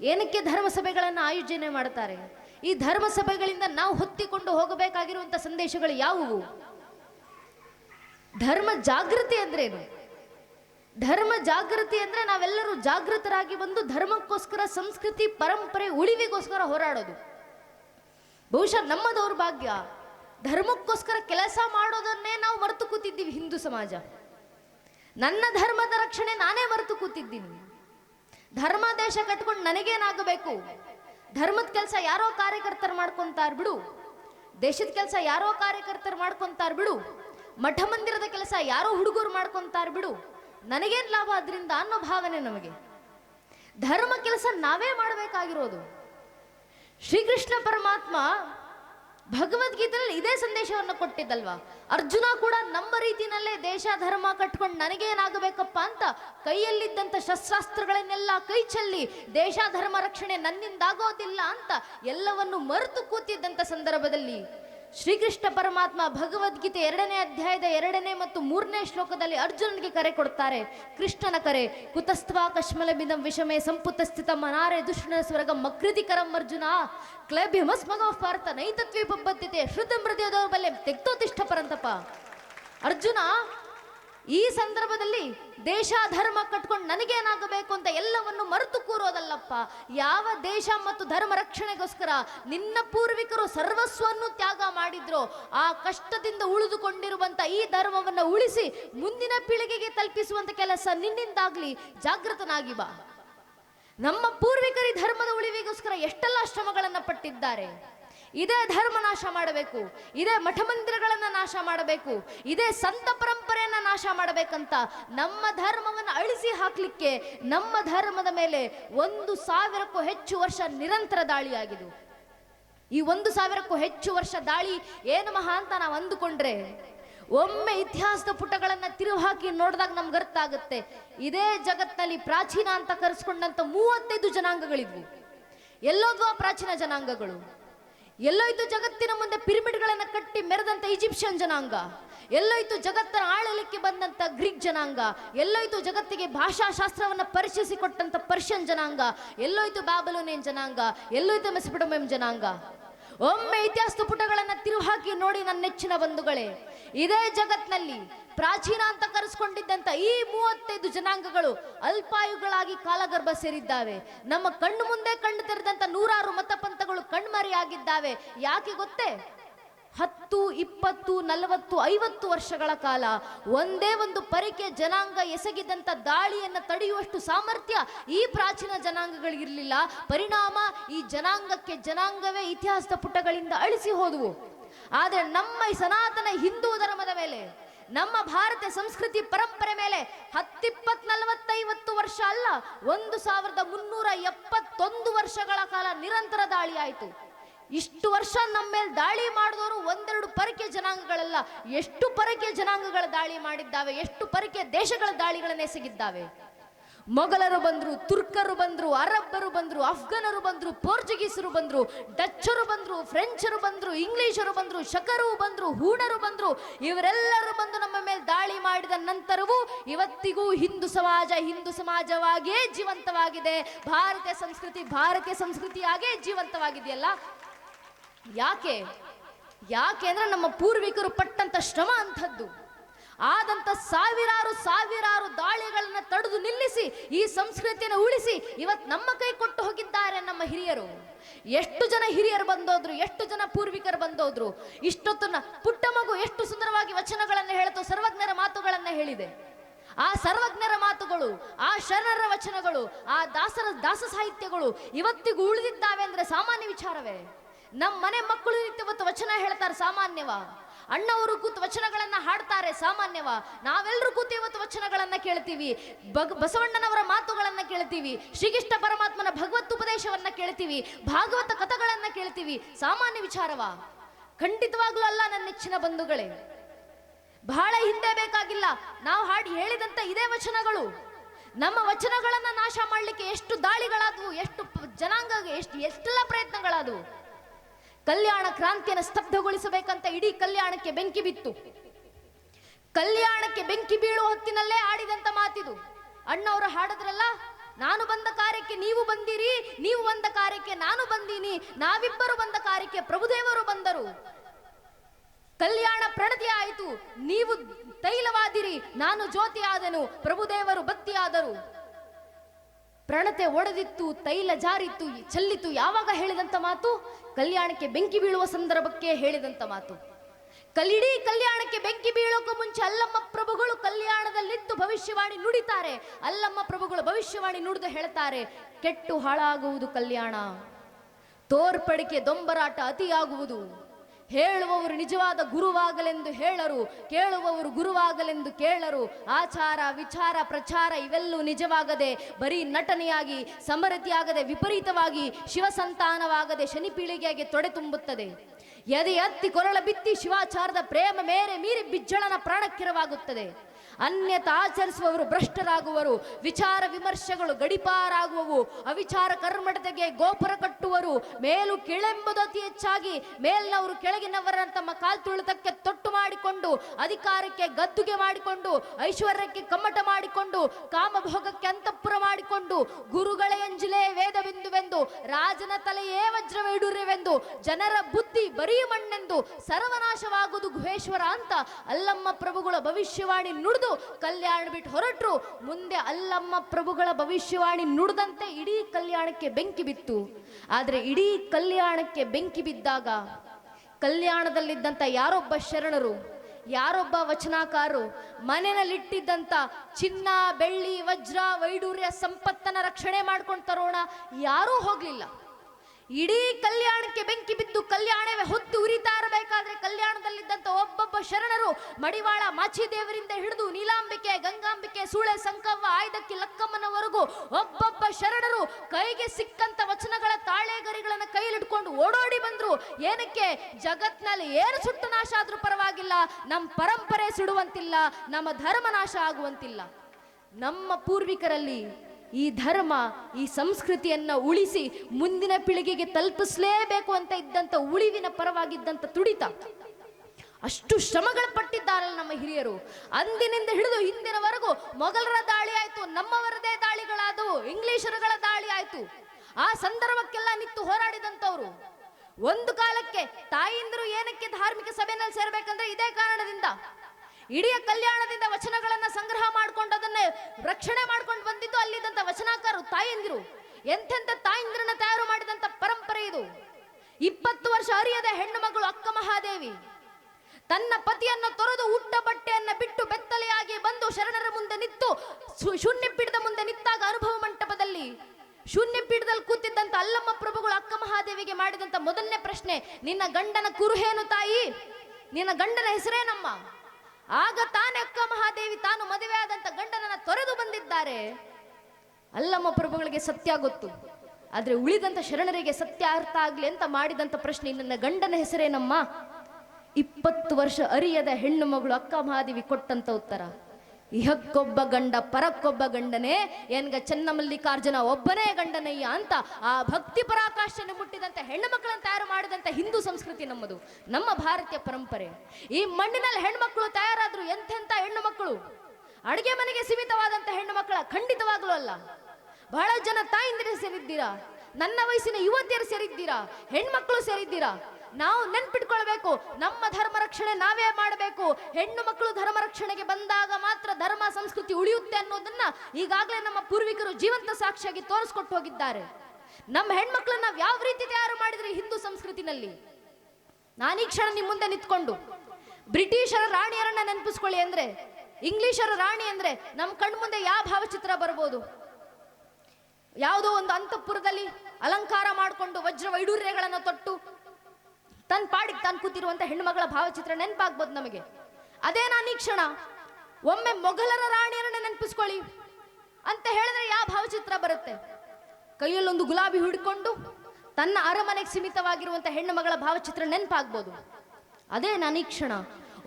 ಏನಕ್ಕೆ ಧರ್ಮ ಸಭೆಗಳನ್ನು ಆಯೋಜನೆ ಮಾಡ್ತಾರೆ? ಈ ಧರ್ಮ ಸಭೆಗಳಿಂದ ನಾವು ಹೊತ್ತಿಕೊಂಡು ಹೋಗಬೇಕಾಗಿರುವಂಥ ಸಂದೇಶಗಳು ಯಾವುವು? ಧರ್ಮ ಜಾಗೃತಿ ಅಂದ್ರೇನು? ಧರ್ಮ ಜಾಗೃತಿ ಅಂದ್ರೆ ನಾವೆಲ್ಲರೂ ಜಾಗೃತರಾಗಿ ಬಂದು ಧರ್ಮಕ್ಕೋಸ್ಕರ ಸಂಸ್ಕೃತಿ, ಪರಂಪರೆ, ಉಳಿವಿಗೋಸ್ಕರ ಹೋರಾಡೋದು. ಬಹುಶಃ ನಮ್ಮ ದೌರ್ಭಾಗ್ಯ, ಧರ್ಮಕ್ಕೋಸ್ಕರ ಕೆಲಸ ಮಾಡೋದನ್ನೇ ನಾವು ಮರೆತು ಕೂತಿದ್ದೀವಿ ಹಿಂದೂ ಸಮಾಜ. ನನ್ನ ಧರ್ಮದ ರಕ್ಷಣೆ ನಾನೇ ಮರೆತು ಕೂತಿದ್ದೀನಿ. ಧರ್ಮ ದೇಶ ಕಟ್ಕೊಂಡು ನನಗೇನಾಗಬೇಕು? ಧರ್ಮದ ಕೆಲಸ ಯಾರೋ ಕಾರ್ಯಕರ್ತರು ಮಾಡ್ಕೊಂತಾರ ಬಿಡು. ದೇಶದ ಕೆಲಸ ಯಾರೋ ಕಾರ್ಯಕರ್ತರು ಮಾಡ್ಕೊಂತಾರ ಬಿಡು. ಮಠ ಮಂದಿರದ ಕೆಲಸ ಯಾರೋ ಹುಡುಗರು ಮಾಡ್ಕೊಂತಾರ ಬಿಡು. ನನಗೇನು ಲಾಭ ಅದರಿಂದ ಅನ್ನೋ ಭಾವನೆ ನಮಗೆ. ಧರ್ಮ ಕೆಲಸ ನಾವೇ ಮಾಡಬೇಕಾಗಿರೋದು. ಶ್ರೀಕೃಷ್ಣ ಪರಮಾತ್ಮ ಭಗವದ್ಗೀತೆಯಲ್ಲಿ ಇದೇ ಸಂದೇಶವನ್ನು ಕೊಟ್ಟಿದ್ದಲ್ವಾ? ಅರ್ಜುನ ಕೂಡ ನಮ್ಮ ರೀತಿನಲ್ಲೇ ದೇಶ, ಧರ್ಮ ಕಟ್ಕೊಂಡು ನನಗೇನಾಗಬೇಕಪ್ಪ ಅಂತ ಕೈಯಲ್ಲಿದ್ದಂಥ ಶಸ್ತ್ರಾಸ್ತ್ರಗಳನ್ನೆಲ್ಲ ಕೈ ಚೆಲ್ಲಿ ದೇಶ, ಧರ್ಮ ರಕ್ಷಣೆ ನನ್ನಿಂದಾಗೋದಿಲ್ಲ ಅಂತ ಎಲ್ಲವನ್ನು ಮರೆತು ಕೂತಿದ್ದಂಥ ಸಂದರ್ಭದಲ್ಲಿ ಶ್ರೀಕೃಷ್ಣ ಪರಮಾತ್ಮ ಭಗವದ್ಗೀತೆ ಎರಡನೇ ಅಧ್ಯಾಯದ ಎರಡನೇ ಮತ್ತು ಮೂರನೇ ಶ್ಲೋಕದಲ್ಲಿ ಅರ್ಜುನನಿಗೆ ಕರೆ ಕೊಡ್ತಾರೆ. ಕೃಷ್ಣನ ಕರೆ, ಕುತಸ್ತ್ವಾ ಕಶ್ಮಲಬಿದಂ ವಿಷಮೇ ಸಂಪುತ ಸ್ಥಿತ ಮನಾರೆ ದುಷ್ಣ ಸ್ವರ್ಗ ಮಕೃತಿಕರಂ ಅರ್ಜುನ ಕ್ಲೇಭ್ಯಮಸ್ಮಗ ಪಾರ್ಥ ನೈತತ್ವೇ ಪಬ್ಬದ್ಯತೆ ಶ್ರುತ ತೆಗ್ತೋತಿಷ್ಠ ಪರಂತಪ. ಅರ್ಜುನ ಈ ಸಂದರ್ಭದಲ್ಲಿ ದೇಶ ಧರ್ಮ ಕಟ್ಕೊಂಡು ನನಗೇನಾಗಬೇಕು ಅಂತ ಎಲ್ಲವನ್ನು ಮರೆತು ಕೂರೋದಲ್ಲಪ್ಪ. ಯಾವ ದೇಶ ಮತ್ತು ಧರ್ಮ ರಕ್ಷಣೆಗೋಸ್ಕರ ನಿನ್ನ ಪೂರ್ವಿಕರು ಸರ್ವಸ್ವನ್ನು ತ್ಯಾಗ ಮಾಡಿದ್ರು. ಆ ಕಷ್ಟದಿಂದ ಉಳಿದುಕೊಂಡಿರುವಂತ ಈ ಧರ್ಮವನ್ನು ಉಳಿಸಿ ಮುಂದಿನ ಪೀಳಿಗೆಗೆ ತಲುಪಿಸುವಂತ ಕೆಲಸ ನಿನ್ನಿಂದಾಗ್ಲಿ. ಜಾಗೃತನಾಗಿ ಬಾ. ನಮ್ಮ ಪೂರ್ವಿಕರಿ ಧರ್ಮದ ಉಳಿವಿಗೋಸ್ಕರ ಎಷ್ಟೆಲ್ಲ ಶ್ರಮಗಳನ್ನ ಪಟ್ಟಿದ್ದಾರೆ. ಇದೇ ಧರ್ಮ ನಾಶ ಮಾಡಬೇಕು, ಇದೇ ಮಠ ಮಂದಿರಗಳನ್ನು ನಾಶ ಮಾಡಬೇಕು, ಇದೇ ಸಂತ ಪರಂಪರೆಯನ್ನು ನಾಶ ಮಾಡಬೇಕಂತ ನಮ್ಮ ಧರ್ಮವನ್ನು ಅಳಿಸಿ ಹಾಕಲಿಕ್ಕೆ ನಮ್ಮ ಧರ್ಮದ ಮೇಲೆ ಒಂದು ಸಾವಿರಕ್ಕೂ ಹೆಚ್ಚು ವರ್ಷ ನಿರಂತರ ದಾಳಿಯಾಗಿದೆ. ಈ ಒಂದು ಸಾವಿರಕ್ಕೂ ಹೆಚ್ಚು ವರ್ಷ ದಾಳಿ ಏನು ಮಹಾ ಅಂತ ನಾವು ಅಂದುಕೊಂಡ್ರೆ, ಒಮ್ಮೆ ಇತಿಹಾಸದ ಪುಟಗಳನ್ನು ತಿರುವು ಹಾಕಿ ನೋಡಿದಾಗ ನಮ್ಗೆ ಅರ್ಥ ಆಗುತ್ತೆ. ಇದೇ ಜಗತ್ತಿನಲ್ಲಿ ಪ್ರಾಚೀನ ಅಂತ ಕರೆಸ್ಕೊಂಡಂತ ಮೂವತ್ತೈದು ಜನಾಂಗಗಳಿದ್ವು. ಎಲ್ಲೋದ್ವಾ ಪ್ರಾಚೀನ ಜನಾಂಗಗಳು. ಎಲ್ಲೋಯ್ತು ಜಗತ್ತಿನ ಮುಂದೆ ಪಿರಮಿಡ್ಗಳನ್ನು ಕಟ್ಟಿ ಮೆರೆದಂತ ಈಜಿಪ್ಷಿಯನ್ ಜನಾಂಗ. ಎಲ್ಲೋಯ್ತು ಜಗತ್ತನ್ನು ಆಳಲಿಕ್ಕೆ ಬಂದಂತ ಗ್ರೀಕ್ ಜನಾಂಗ. ಎಲ್ಲೋಯ್ತು ಜಗತ್ತಿಗೆ ಭಾಷಾಶಾಸ್ತ್ರವನ್ನು ಪರಿಚಯಿಸಿ ಕೊಟ್ಟಂತ ಪರ್ಷಿಯನ್ ಜನಾಂಗ. ಎಲ್ಲೋಯ್ತು ಬ್ಯಾಬಲೋನಿಯನ್ ಜನಾಂಗ. ಎಲ್ಲೋಯ್ತು ಮೆಸಪಟೋಮಿಯಂ ಜನಾಂಗ. ಒಮ್ಮೆ ಇತಿಹಾಸದ ಪುಟಗಳನ್ನು ತಿರುಹಾಕಿ ನೋಡಿ ನನ್ನ ನೆಚ್ಚಿನ ಬಂಧುಗಳೇ. ಇದೇ ಜಗತ್ನಲ್ಲಿ ಪ್ರಾಚೀನ ಅಂತ ಕರೆಸ್ಕೊಂಡಿದ್ದಂತ ಈ ಮೂವತ್ತೈದು ಜನಾಂಗಗಳು ಅಲ್ಪಾಯುಗಳಾಗಿ ಕಾಲಗರ್ಭ ಸೇರಿದ್ದಾವೆ. ನಮ್ಮ ಕಣ್ಣು ಮುಂದೆ ಕಣ್ಣು ತೆರೆದಂತ ನೂರಾರು ಮತಪಂಥಗಳು ಕಣ್ಮರೆಯಾಗಿದ್ದಾವೆ. ಯಾಕೆ ಗೊತ್ತೇ? ಹತ್ತು, ಇಪ್ಪತ್ತು, ನಲವತ್ತು, ಐವತ್ತು ವರ್ಷಗಳ ಕಾಲ ಒಂದೇ ಒಂದು ಪರಿಕೆ ಜನಾಂಗ ಎಸಗಿದಂಥ ದಾಳಿಯನ್ನು ತಡೆಯುವಷ್ಟು ಸಾಮರ್ಥ್ಯ ಈ ಪ್ರಾಚೀನ ಜನಾಂಗಗಳಿಗಿರಲಿಲ್ಲ ಪರಿಣಾಮ ಈ ಜನಾಂಗಕ್ಕೆ ಜನಾಂಗವೇ ಇತಿಹಾಸದ ಪುಟಗಳಿಂದ ಅಳಿಸಿ ಹೋದವು. ಆದರೆ ನಮ್ಮ ಸನಾತನ ಹಿಂದೂ ಧರ್ಮದ ಮೇಲೆ ನಮ್ಮ ಭಾರತ ಸಂಸ್ಕೃತಿ ಪರಂಪರೆ ಮೇಲೆ ಹತ್ತಿಪ್ಪತ್ ನಲವತ್ತೈವತ್ತು ವರ್ಷ ಅಲ್ಲ, ಒಂದು ಸಾವಿರದ ಮುನ್ನೂರ ಎಪ್ಪತ್ತೊಂದು ವರ್ಷಗಳ ಕಾಲ ನಿರಂತರ ದಾಳಿ ಆಯಿತು. ಇಷ್ಟು ವರ್ಷ ನಮ್ಮ ಮೇಲೆ ದಾಳಿ ಮಾಡಿದವರು ಒಂದೆರಡು ಪರಕೆ ಜನಾಂಗಗಳಲ್ಲ, ಎಷ್ಟು ಪರಕೆ ಜನಾಂಗಗಳ ದಾಳಿ ಮಾಡಿದ್ದಾವೆ, ಎಷ್ಟು ಪರಕೆ ದೇಶಗಳ ದಾಳಿಗಳನ್ನು ಎಸಗಿದ್ದಾವೆ? ಮೊಘಲರು ಬಂದರು, ತುರ್ಕರು ಬಂದರು, ಅರಬ್ಬರು ಬಂದರು, ಅಫ್ಘನರು ಬಂದರು, ಪೋರ್ಚುಗೀಸರು ಬಂದರು, ಡಚ್ಚರು ಬಂದರು, ಫ್ರೆಂಚರು ಬಂದರು, ಇಂಗ್ಲಿಷರು ಬಂದರು, ಶಕರು ಬಂದರು, ಹೂಣರು ಬಂದರು, ಇವರೆಲ್ಲರೂ ಬಂದು ನಮ್ಮ ಮೇಲೆ ದಾಳಿ ಮಾಡಿದ ನಂತರವೂ ಇವತ್ತಿಗೂ ಹಿಂದೂ ಸಮಾಜ, ಹಿಂದೂ ಸಮಾಜವಾಗಿಯೇ ಜೀವಂತವಾಗಿದೆ. ಭಾರತೀಯ ಸಂಸ್ಕೃತಿ ಭಾರತೀಯ ಸಂಸ್ಕೃತಿಯಾಗೇ ಜೀವಂತವಾಗಿದೆಯಲ್ಲ? ಯಾಕೆ? ಯಾಕೆ ಅಂದರೆ ನಮ್ಮ ಪೂರ್ವಿಕರು ಪಟ್ಟಂತ ಶ್ರಮ ಅಂಥದ್ದು. ಆದಂತ ಸಾವಿರಾರು ಸಾವಿರಾರು ದಾಳಿಗಳನ್ನ ತಡೆದು ನಿಲ್ಲಿಸಿ, ಈ ಸಂಸ್ಕೃತಿಯನ್ನು ಉಳಿಸಿ ಇವತ್ತು ನಮ್ಮ ಕೈ ಕೊಟ್ಟು ಹೋಗಿದ್ದಾರೆ ನಮ್ಮ ಹಿರಿಯರು. ಎಷ್ಟು ಜನ ಹಿರಿಯರು ಬಂದೋದ್ರು, ಎಷ್ಟು ಜನ ಪೂರ್ವಿಕರು ಬಂದೋದ್ರು, ಇಷ್ಟೊತ್ತನ್ನ ಪುಟ್ಟ ಮಗು ಎಷ್ಟು ಸುಂದರವಾಗಿ ವಚನಗಳನ್ನು ಹೇಳಿತು, ಸರ್ವಜ್ಞರ ಮಾತುಗಳನ್ನ ಹೇಳಿದೆ. ಆ ಸರ್ವಜ್ಞರ ಮಾತುಗಳು, ಆ ಶರಣರ ವಚನಗಳು, ಆ ದಾಸರ, ದಾಸ ಸಾಹಿತ್ಯಗಳು ಇವತ್ತಿಗೂ ಉಳಿದಿದ್ದಾವೆ ಅಂದ್ರೆ ಸಾಮಾನ್ಯ ವಿಚಾರವೇ. ನಮ್ಮ ಮನೆ ಮಕ್ಕಳು ಇವತ್ತು ವಚನ ಹೇಳ್ತಾರೆ ಸಾಮಾನ್ಯವ. ಅಣ್ಣವರು ಕೂತು ವಚನಗಳನ್ನ ಹಾಡ್ತಾರೆ ಸಾಮಾನ್ಯವ. ನಾವೆಲ್ಲರೂ ಕೂತು ಇವತ್ತು ವಚನಗಳನ್ನ ಕೇಳ್ತೀವಿ. ಬಗ್ ಬಸವಣ್ಣನವರ ಮಾತುಗಳನ್ನ ಕೇಳ್ತೀವಿ. ಶ್ರೀಕೃಷ್ಣ ಪರಮಾತ್ಮನ ಭಗವತ್ ಉಪದೇಶವನ್ನ ಕೇಳ್ತೀವಿ. ಭಾಗವತ ಕಥೆಗಳನ್ನು ಕೇಳ್ತೀವಿ. ಸಾಮಾನ್ಯ ವಿಚಾರವ. ಖಂಡಿತವಾಗ್ಲೂ ಅಲ್ಲ ನನ್ನ ನೆಚ್ಚಿನ ಬಂಧುಗಳೇ. ಬಹಳ ಹಿಂದೆ ಬೇಕಾಗಿಲ್ಲ. ನಾವು ಹಾಡಿ ಹೇಳಿದಂತ ಇದೇ ವಚನಗಳು. ನಮ್ಮ ವಚನಗಳನ್ನ ನಾಶ ಮಾಡಲಿಕ್ಕೆ ಎಷ್ಟು ದಾಳಿಗಳಾದವು, ಎಷ್ಟು ಜನಾಂಗ ಎಷ್ಟು, ಎಷ್ಟೆಲ್ಲ ಪ್ರಯತ್ನಗಳಾದವು. ಕಲ್ಯಾಣ ಕ್ರಾಂತಿಯನ್ನು ಸ್ತಬ್ಧಗೊಳಿಸಬೇಕಂತ ಇಡೀ ಕಲ್ಯಾಣಕ್ಕೆ ಬೆಂಕಿ ಬಿತ್ತು. ಕಲ್ಯಾಣಕ್ಕೆ ಬೆಂಕಿ ಬೀಳುವ ಹೊತ್ತಿನಲ್ಲೇ ಆಡಿದಂತ ಮಾತಿದು. ಅಣ್ಣವರು ಹಾಡಿದ್ರಲ್ಲ, ನಾನು ಬಂದ ಕಾರ್ಯಕ್ಕೆ ನೀವು ಬಂದಿರಿ, ನೀವು ಬಂದ ಕಾರ್ಯಕ್ಕೆ ನಾನು ಬಂದೀನಿ, ನಾವಿಬ್ಬರು ಬಂದ ಕಾರ್ಯಕ್ಕೆ ಪ್ರಭುದೇವರು ಬಂದರು. ಕಲ್ಯಾಣ ಪ್ರಣತಿ ಆಯಿತು, ನೀವು ತೈಲವಾದಿರಿ, ನಾನು ಜ್ಯೋತಿ ಆದೆನು ಪ್ರಭುದೇವರು ಬತ್ತಿಯಾದರು ಪ್ರಣತೆ ಒಡೆದಿತ್ತು, ತೈಲ ಜಾರಿತ್ತು ಚಲ್ಲಿತು ಯಾವಾಗ ಹೇಳಿದಂಥ ಮಾತು? ಕಲ್ಯಾಣಕ್ಕೆ ಬೆಂಕಿ ಬೀಳುವ ಸಂದರ್ಭಕ್ಕೆ ಹೇಳಿದಂಥ ಮಾತು. ಕಲ್ಲಿಡೀ ಕಲ್ಯಾಣಕ್ಕೆ ಬೆಂಕಿ ಬೀಳೋಕ್ಕೂ ಮುಂಚೆ ಅಲ್ಲಮ್ಮ ಪ್ರಭುಗಳು ಕಲ್ಯಾಣದಲ್ಲಿದ್ದು ಭವಿಷ್ಯವಾಣಿ ನುಡಿತಾರೆ. ಅಲ್ಲಮ್ಮ ಪ್ರಭುಗಳು ಭವಿಷ್ಯವಾಣಿ ನುಡಿದು ಹೇಳ್ತಾರೆ, ಕೆಟ್ಟು ಹಾಳಾಗುವುದು ಕಲ್ಯಾಣ. ತೋರ್ಪಡಿಕೆ ದೊಂಬರಾಟ ಅತಿಯಾಗುವುದು. ಹೇಳುವವರು ನಿಜವಾದ ಗುರುವಾಗಲೆಂದು ಹೇಳರು, ಕೇಳುವವರು ಗುರುವಾಗಲೆಂದು ಕೇಳರು. ಆಚಾರ, ವಿಚಾರ, ಪ್ರಚಾರ ಇವೆಲ್ಲೂ ನಿಜವಾಗದೆ, ಬರೀ ನಟನೆಯಾಗಿ, ಸಮರತಿಯಾಗದೆ, ವಿಪರೀತವಾಗಿ ಶಿವಸಂತಾನವಾಗದೆ ಶನಿ ಪೀಳಿಗೆಯಾಗಿ ತೊಡೆ ತುಂಬುತ್ತದೆ. ಎದೆ ಎತ್ತಿ ಕೊರಳ ಬಿತ್ತಿ ಶಿವಾಚಾರದ ಪ್ರೇಮ ಮೇರೆ ಮೀರಿ ಬಿಜ್ಜಳನ ಪ್ರಾಣಕ್ಕಿರವಾಗುತ್ತದೆ. ಅನ್ಯತ ಆಚರಿಸುವವರು ಭ್ರಷ್ಟರಾಗುವರು, ವಿಚಾರ ವಿಮರ್ಶೆಗಳು ಗಡಿಪಾರಾಗುವವು, ಅವಿಚಾರ ಕರ್ಮಟತೆಗೆ ಗೋಪುರ ಕಟ್ಟುವರು, ಮೇಲು ಕೆಳೆಂಬುದು ಅತಿ ಹೆಚ್ಚಾಗಿ ಮೇಲ್ನವರು ಕೆಳಗಿನವರ ತಮ್ಮ ಕಾಲ್ ತುಳಿತಕ್ಕೆ ತೊಟ್ಟು ಮಾಡಿಕೊಂಡು, ಅಧಿಕಾರಕ್ಕೆ ಗದ್ದುಗೆ ಮಾಡಿಕೊಂಡು, ಐಶ್ವರ್ಯಕ್ಕೆ ಕಮ್ಮಟ ಮಾಡಿಕೊಂಡು, ಕಾಮಭೋಗಕ್ಕೆ ಅಂತಃಪುರ ಮಾಡಿಕೊಂಡು, ಗುರುಗಳೇ ಎಂಜಿಲೇ ವೇದ ಬಿಂದುವೆಂದು ರಾಜನ ತಲೆಯೇ ವಜ್ರವೇಡುರೆವೆಂದು ಜನರ ಬುದ್ಧಿ ಬರೀ ಮಣ್ಣೆಂದು, ಸರ್ವನಾಶವಾಗುವುದು ಗುಹೇಶ್ವರ ಅಂತ ಅಲ್ಲಮ್ಮ ಪ್ರಭುಗಳ ಭವಿಷ್ಯವಾಣಿ ನುಡಿದು ಕಲ್ಯಾಣ ಬಿಟ್ಟು ಹೊರಟ್ರು. ಮುಂದೆ ಅಲ್ಲಮ್ಮ ಪ್ರಭುಗಳ ಭವಿಷ್ಯವಾಣಿ ನುಡಿದಂತೆ ಇಡೀ ಕಲ್ಯಾಣಕ್ಕೆ ಬೆಂಕಿ ಬಿತ್ತು. ಆದರೆ ಇಡೀ ಕಲ್ಯಾಣಕ್ಕೆ ಬೆಂಕಿ ಬಿದ್ದಾಗ ಕಲ್ಯಾಣದಲ್ಲಿದ್ದಂಥ ಯಾರೊಬ್ಬ ಶರಣರು, ಯಾರೊಬ್ಬ ವಚನಾಕಾರರು ಮನೆಯಲ್ಲಿಟ್ಟಿದ್ದಂಥ ಚಿನ್ನ, ಬೆಳ್ಳಿ, ವಜ್ರ, ವೈಡೂರ್ಯ ಸಂಪತ್ತನ್ನು ರಕ್ಷಣೆ ಮಾಡ್ಕೊಂಡು ತರೋಣ ಯಾರೂ ಹೋಗ್ಲಿಲ್ಲ. ಇಡೀ ಕಲ್ಯಾಣಕ್ಕೆ ಬೆಂಕಿ ಬಿದ್ದು ಕಲ್ಯಾಣವೇ ಹೊತ್ತು ಉರಿತಾ ಇರಬೇಕಾದ್ರೆ ಕಲ್ಯಾಣದಲ್ಲಿದ್ದಂಥ ಒಬ್ಬೊಬ್ಬ ಶರಣರು ಮಡಿವಾಳ ಮಾಚಿದೇವರಿಂದ ಹಿಡಿದು ನೀಲಾಂಬಿಕೆ, ಗಂಗಾಂಬಿಕೆ, ಸೂಳೆ, ಸಂಕವ್ವ ಆಯ್ದಕ್ಕಿ ಲಕ್ಕಮ್ಮನವರೆಗೂ ಒಬ್ಬೊಬ್ಬ ಶರಣರು ಕೈಗೆ ಸಿಕ್ಕಂತ ವಚನಗಳ ತಾಳೆಗರಿಗಳನ್ನ ಕೈಲಿಟ್ಕೊಂಡು ಓಡೋಡಿ ಬಂದ್ರು. ಏನಕ್ಕೆ? ಜಗತ್ನಲ್ಲಿ ಏನು ಸುಟ್ಟು ನಾಶ ಆದ್ರೂ ಪರವಾಗಿಲ್ಲ, ನಮ್ಮ ಪರಂಪರೆ ಸುಡುವಂತಿಲ್ಲ, ನಮ್ಮ ಧರ್ಮ ನಾಶ ಆಗುವಂತಿಲ್ಲ. ನಮ್ಮ ಪೂರ್ವಿಕರಲ್ಲಿ ಈ ಧರ್ಮ, ಈ ಸಂಸ್ಕೃತಿಯನ್ನ ಉಳಿಸಿ ಮುಂದಿನ ಪೀಳಿಗೆಗೆ ತಲುಪಿಸಲೇಬೇಕು ಅಂತ ಇದ್ದಂತ ಉಳಿವಿನ ಪರವಾಗಿದ್ದಂಥ ತುಡಿತ. ಅಷ್ಟು ಶ್ರಮಗಳು ಪಟ್ಟಿದ್ದಾರಲ್ಲ ನಮ್ಮ ಹಿರಿಯರು. ಅಂದಿನಿಂದ ಹಿಡಿದು ಹಿಂದಿನವರೆಗೂ ಮೊಘಲರ ದಾಳಿ ಆಯ್ತು, ನಮ್ಮವರದೇ ದಾಳಿಗಳಾದವು, ಇಂಗ್ಲಿಷರುಗಳ ದಾಳಿ ಆಯ್ತು. ಆ ಸಂದರ್ಭಕ್ಕೆಲ್ಲ ನಿಂತು ಹೋರಾಡಿದಂತವ್ರು ಒಂದು ಕಾಲಕ್ಕೆ ತಾಯಿಂದರು ಏನಕ್ಕೆ ಧಾರ್ಮಿಕ ಸಭೆನಲ್ಲಿ ಸೇರ್ಬೇಕಂದ್ರೆ ಇದೇ ಕಾರಣದಿಂದ. ಇಡೀ ಕಲ್ಯಾಣದಿಂದ ವಚನಗಳನ್ನ ಸಂಗ್ರಹ ಮಾಡ್ಕೊಂಡು ಅದನ್ನ ರಕ್ಷಣೆ ಮಾಡ್ಕೊಂಡು ಬಂದಿದ್ದು ಅಲ್ಲಿದ್ದಂತ ವಚನಾಕಾರರು, ತಾಯಂದಿರು. ಎಂತೆಂತ ತಾಯಂದಿರನ್ನ ತಯಾರು ಮಾಡಿದಂತ ಪರಂಪರೆ ಇದು. ಇಪ್ಪತ್ತು ವರ್ಷ ಅರಿಯದ ಹೆಣ್ಣು ಮಗಳು ಅಕ್ಕ ಮಹಾದೇವಿ. ತನ್ನ ಪತಿಯನ್ನು ತೊರೆದು ಉಟ್ಟ ಬಟ್ಟೆಯನ್ನ ಬಿಟ್ಟು ಬೆತ್ತಲೆಯಾಗಿ ಬಂದು ಶರಣರ ಮುಂದೆ ನಿಂತು ಶೂನ್ಯ ಪೀಠದ ಮುಂದೆ ನಿಂತಾಗ ಅನುಭವ ಮಂಟಪದಲ್ಲಿ. ಶೂನ್ಯ ಪೀಠದಲ್ಲಿ ಕೂತಿದ್ದಂತ ಅಲ್ಲಮ್ಮ ಪ್ರಭುಗಳು ಅಕ್ಕ ಮಹಾದೇವಿಗೆ ಮಾಡಿದಂತ ಮೊದಲನೇ ಪ್ರಶ್ನೆ, ನಿನ್ನ ಗಂಡನ ಕುರುಹೇನು ತಾಯಿ? ನಿನ್ನ ಗಂಡನ ಹೆಸರೇನಮ್ಮ? ಆಗ ತಾನೆ ಅಕ್ಕ ಮಹಾದೇವಿ ತಾನು ಮದುವೆ ಆದಂತ ಗಂಡನನ್ನ ತೊರೆದು ಬಂದಿದ್ದಾರೆ. ಅಲ್ಲಮ್ಮ ಪ್ರಭುಗಳಿಗೆ ಸತ್ಯ ಗೊತ್ತು. ಆದ್ರೆ ಉಳಿದಂತ ಶರಣರಿಗೆ ಸತ್ಯ ಅರ್ಥ ಆಗ್ಲಿ ಅಂತ ಮಾಡಿದಂತ ಪ್ರಶ್ನೆ ನನ್ನ ಗಂಡನ ಹೆಸರೇನಮ್ಮ? ಇಪ್ಪತ್ತು ವರ್ಷ ಅರಿಯದ ಹೆಣ್ಣು ಮಗಳು ಅಕ್ಕ ಮಹಾದೇವಿ ಕೊಟ್ಟಂತ ಉತ್ತರ. ಇಹಕ್ಕೊಬ್ಬ ಗಂಡ ಪರಕ್ಕೊಬ್ಬ ಗಂಡನೇ ಏನ್ಗ ಚನ್ನಮಲ್ಲಿಕಾರ್ಜುನ ಒಬ್ಬನೇ ಗಂಡನಯ್ಯ ಅಂತ ಆ ಭಕ್ತಿ ಪರಾಕಾಶನ ಮುಟ್ಟಿದಂತ ಹೆಣ್ಣು ಮಕ್ಕಳನ್ನು ತಯಾರು ಮಾಡಿದಂತ ಹಿಂದೂ ಸಂಸ್ಕೃತಿ ನಮ್ಮದು, ನಮ್ಮ ಭಾರತೀಯ ಪರಂಪರೆ. ಈ ಮಣ್ಣಿನಲ್ಲಿ ಹೆಣ್ಮಕ್ಳು ತಯಾರಾದ್ರು ಎಂಥೆಂಥ ಹೆಣ್ಣು ಮಕ್ಕಳು? ಅಡುಗೆ ಮನೆಗೆ ಸೀಮಿತವಾದಂತ ಹೆಣ್ಣು ಮಕ್ಕಳ ಖಂಡಿತವಾಗ್ಲೂ ಅಲ್ಲ. ಬಹಳ ಜನ ತಾಯಿಂದಿರ ಸೇರಿದ್ದೀರಾ? ನನ್ನ ವಯಸ್ಸಿನ ಯುವತಿಯರು ಸೇರಿದ್ದೀರಾ? ಹೆಣ್ಮಕ್ಳು ಸೇರಿದ್ದೀರಾ? ನಾವು ನೆನ್ಪಿಟ್ಕೊಳ್ಬೇಕು. ನಮ್ಮ ಧರ್ಮ ರಕ್ಷಣೆ ನಾವೇ ಮಾಡಬೇಕು. ಹೆಣ್ಣು ಮಕ್ಕಳು ಧರ್ಮ ರಕ್ಷಣೆಗೆ ಬಂದಾಗ ಮಾತ್ರ ಧರ್ಮ ಸಂಸ್ಕೃತಿ ಉಳಿಯುತ್ತೆ ಅನ್ನೋದನ್ನ ಈಗಾಗಲೇ ನಮ್ಮ ಪೂರ್ವಿಕರು ಜೀವಂತ ಸಾಕ್ಷಿಯಾಗಿ ತೋರಿಸ್ಕೊಟ್ಟು ಹೋಗಿದ್ದಾರೆ. ನಮ್ಮ ಹೆಣ್ಮಕ್ಳನ್ನ ಯಾವ ರೀತಿ ತಯಾರು ಮಾಡಿದ್ರಿ ಹಿಂದೂ ಸಂಸ್ಕೃತಿನಲ್ಲಿ? ನಾನೀ ಕ್ಷಣ ನಿಮ್ಮ ಮುಂದೆ ನಿಂತ್ಕೊಂಡು. ಬ್ರಿಟಿಷರ ರಾಣಿಯರನ್ನ ನೆನಪಿಸ್ಕೊಳ್ಳಿ ಅಂದ್ರೆ, ಇಂಗ್ಲಿಷರ ರಾಣಿ ಅಂದ್ರೆ ನಮ್ಮ ಕಣ್ಮುಂದೆ ಯಾವ ಭಾವಚಿತ್ರ ಬರ್ಬೋದು? ಯಾವುದೋ ಒಂದು ಅಂತಃಪುರದಲ್ಲಿ ಅಲಂಕಾರ ಮಾಡಿಕೊಂಡು ವಜ್ರ ವೈಡೂರ್ಯಗಳನ್ನು ತೊಟ್ಟು ತನ್ನ ಪಾಡಿಗೆ ತಾನು ಕೂತಿರುವಂತ ಹೆಣ್ಣುಮಗಳ ಭಾವಚಿತ್ರ ನೆನಪಾಗ್ಬೋದು ನಮಗೆ. ಅದೇ ನಾನು ಒಮ್ಮೆ ಮೊಘಲರ ರಾಣಿಯರನ್ನ ನೆನಪಿಸ್ಕೊಳ್ಳಿ ಅಂತ ಹೇಳಿದ್ರೆ ಯಾವ ಭಾವಚಿತ್ರ ಬರುತ್ತೆ? ಕೈಯಲ್ಲೊಂದು ಗುಲಾಬಿ ಹಿಡ್ಕೊಂಡು ತನ್ನ ಅರಮನೆಗೆ ಸೀಮಿತವಾಗಿರುವಂತ ಹೆಣ್ಣು ಮಗಳ ಭಾವಚಿತ್ರ ನೆನಪಾಗ್ಬೋದು. ಅದೇ ನಾನು